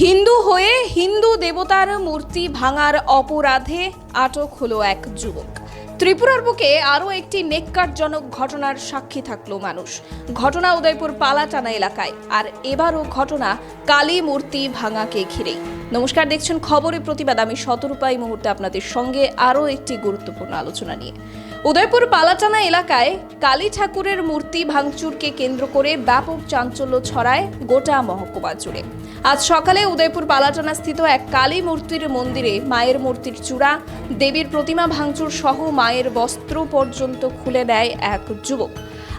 হিন্দু হয়ে হিন্দু দেবতার মূর্তি ভাঙার অপরাধে আটক হলো এক যুবক। ত্রিপুরার বুকে আরও একটি নেককারজনক ঘটনার সাক্ষী থাকল মানুষ। ঘটনা উদয়পুর পালাটানা এলাকায়। আর এবারও ঘটনা কালী মূর্তি ভাঙাকে ঘিরেই। নমস্কার, দেখছেন খবরে প্রতিবাদ। আমি শতরূপা মুহূর্তে আপনাদের সঙ্গে আরও একটি গুরুত্বপূর্ণ আলোচনা নিয়ে। উদয়পুর পালাটানা এলাকায় কালী ঠাকুরের মূর্তি ভাঙচুরকে কেন্দ্র করে ব্যাপক চাঞ্চল্য ছড়ায় গোটা মহকুমা জুড়ে। আজ সকালে উদয়পুর পালাটানা স্থিত এক কালী মূর্তির মন্দিরে মায়ের মূর্তির চূড়া, দেবীর প্রতিমা ভাঙচুর সহ মায়ের বস্ত্র পর্যন্ত খুলে দেয় এক যুবক।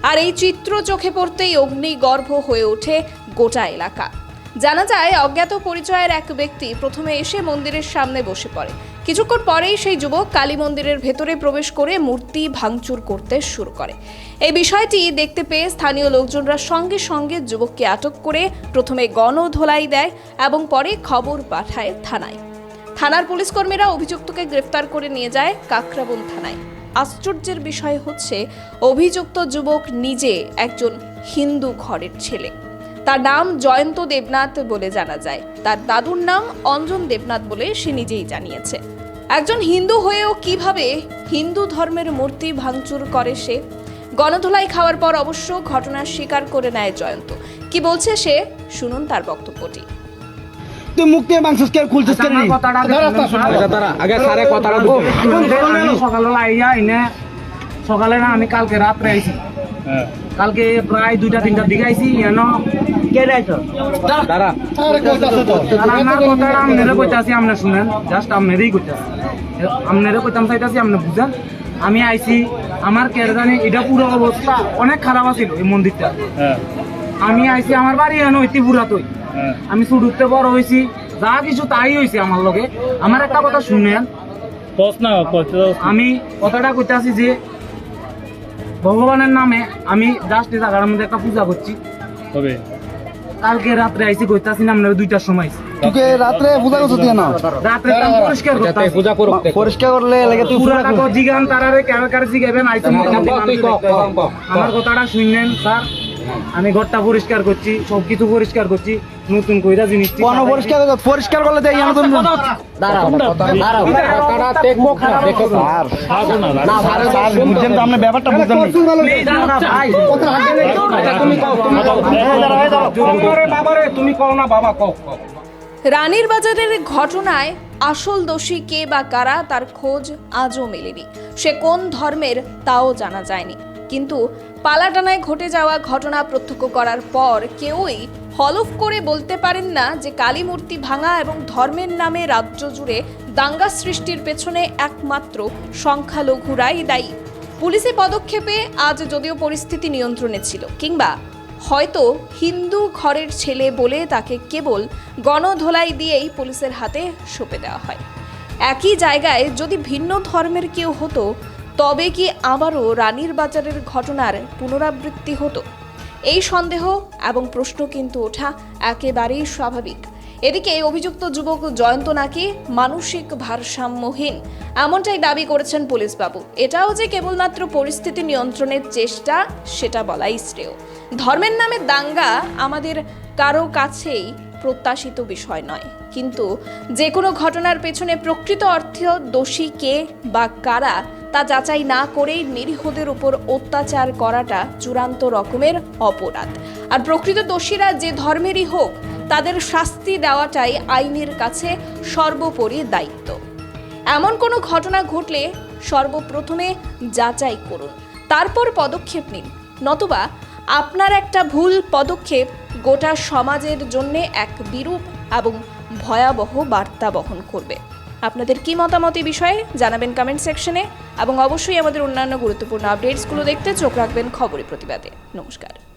আর এই চিত্র চোখে পড়তেই অগ্নিগর্ভ হয়ে ওঠে গোটা এলাকা। জানা যায়, অজ্ঞাত পরিচয়ের এক ব্যক্তি প্রথমে এসে মন্দিরের সামনে বসে পড়ে। কিছুক্ষণ পরেই সেই যুবক কালী মন্দিরের ভেতরে প্রবেশ করে মূর্তি ভাঙচুর করতে শুরু করে। এই বিষয়টি দেখতে পেয়ে স্থানীয় লোকজনরা সঙ্গে সঙ্গে যুবককে আটক করে প্রথমে গণধোলাই দেয় এবং পরে খবর পাঠায় থানায়। থানার পুলিশ কর্মীরা অভিযুক্তকে গ্রেফতার করে নিয়ে যায় কাকরাবন থানায়। আশ্চর্যের বিষয় হচ্ছে, অভিযুক্ত যুবক নিজে একজন হিন্দু ঘরের ছেলে। তার নাম জয়ন্ত দেবনাথ বলে জানা যায়। তার দাদুর নাম অঞ্জন দেবনাথ বলে সে নিজেই জানিয়েছে। একজন হিন্দু হয়েও কীভাবে হিন্দু ধর্মের মূর্তি ভাঙচুর করে সে? গণধোলাই খাওয়ার পর অবশ্য ঘটনার স্বীকার করে নেয় জয়ন্ত। কি বলছে সে? শুনুন তার বক্তব্যটি। তুই মুখ দিয়ে মাংস খুলছিস কেন? আগে স্যারে কথাটা শুনুন, আইয়া সকালে না আমি কালকে রাত্রে আইছি। কালকে প্রায় দুইটা তিনটার দিকে আইছি এন কে রাইছো তারা আমার কথাটা আপনারা কইতাছি আপনি শুনেন। জাস্ট আপনারই কইতাছি। আপনারা কইতাম চাইতাছি আপনি বুঝেন। আমি আইছি আমার কেড়ে জানি এটা পুরো অবস্থা অনেক খারাপ আছিল এই মন্দিরটা। আমি আইছি আমার বাড়ি এনে হইতে পুরা তুই আমি শুরুতে বড় হয়েছি যা কিছু তাই হয়েছে আমার লগে। আমার একটা কথা শুনেন। আমি কথাটা কইতাছি যে ভগবানের নামে আমি জাস্ট জায়গার মধ্যে একটা পূজা করছি। তবে কালকে রাত্রে আইছি কইতাছি না আমরা দুইটার সময়। তোকে রাত্রে পূজা করছ দিয়া না? রাত্রে কাম পরিষ্কার করতে পূজা করো পরিষ্কার করলে লাগে তুই পুরা কাগজ জিগান তারারে কেন কার জিগাবেন আইছি। কও, আমার কথাটা শুনলেন স্যার। আমি ঘরটা পরিষ্কার করছি সব কিছু পরিষ্কার করছি নতুন কইরা জিনিস কোন পরিষ্কার? পরিষ্কার করলে দেয় জানো তুমি দাঁড়াও দাঁড়াও তারা দেখব না দেখো না না স্যারে স্যার বুঝছেন তো আপনি ব্যাপারটা বুঝছেন না ভাই আচ্ছা, তুমি কও তুমি কও বাবারে তুমি কও না বাবা কও রানীর বাজারের ঘটনায় আসল দোষী কে বা কারা তার খোঁজ আজও মেলেনি সে কোন ধর্মের তাও জানা যায়নি কিন্তু পালাটানায় ঘটে যাওয়া ঘটনা প্রত্যক্ষ করার পর কেউই হলফ করে বলতে পারেন না যে কালী মূর্তি ভাঙা এবং ধর্মের নামে রাজ্য জুড়ে দাঙ্গা সৃষ্টির পেছনে একমাত্র সংখ্যালঘুরাই দায়ী। পুলিশি পদক্ষেপে আজ যদিও পরিস্থিতি নিয়ন্ত্রণে ছিল, কিংবা হয়তো হিন্দু ঘরের ছেলে বলে তাকে কেবল গণধোলাই দিয়েই পুলিশের হাতে সঁপে দেওয়া হয়। একই জায়গায় যদি ভিন্ন ধর্মের কেউ হতো তবে কি আবারও রানীর বাজারের ঘটনার পুনরাবৃত্তি হতো? এই সন্দেহ এবং প্রশ্ন কিন্তু ওঠা একেবারেই স্বাভাবিক। এদিকে অভিযুক্ত যুবক জয়ন্ত নাকি মানসিক ভারসাম্যহীন, এমনটাই দাবি করেছেন পুলিশ বাবু এটাও যে কেবলমাত্র পরিস্থিতি নিয়ন্ত্রণের চেষ্টা, সেটা বলাই শ্রেয়। ধর্মের নামে দাঙ্গা আমাদের কারও কাছেই প্রত্যাশিত বিষয় নয়। কিন্তু যে কোনো ঘটনার পেছনে প্রকৃত অর্থে দোষী কে বা কারা তা যাচাই না করেই নিরীহদের উপর অত্যাচার করাটা চূড়ান্ত রকমের অপরাধ। আর প্রকৃত দোষীরা যে ধর্মেরই হোক, তাদের শাস্তি দেওয়াটাই আইনের কাছে সর্বোপরি দায়িত্ব। এমন কোনো ঘটনা ঘটলে সর্বপ্রথমে যাচাই করুন। তারপর পদক্ষেপ নিন। নতুবা আপনার একটা ভুল পদক্ষেপ গোটা সমাজের জন্য এক বিরূপ এবং ভয়াবহ বার্তা বহন করবে। আপনাদের কি মতামত এই বিষয়ে জানাবেন কমেন্ট সেকশনে এবং অবশ্যই আমাদের অন্যান্য গুরুত্বপূর্ণ আপডেটসগুলো দেখতে চোখ রাখবেন খবরের প্রতিবাদে। নমস্কার।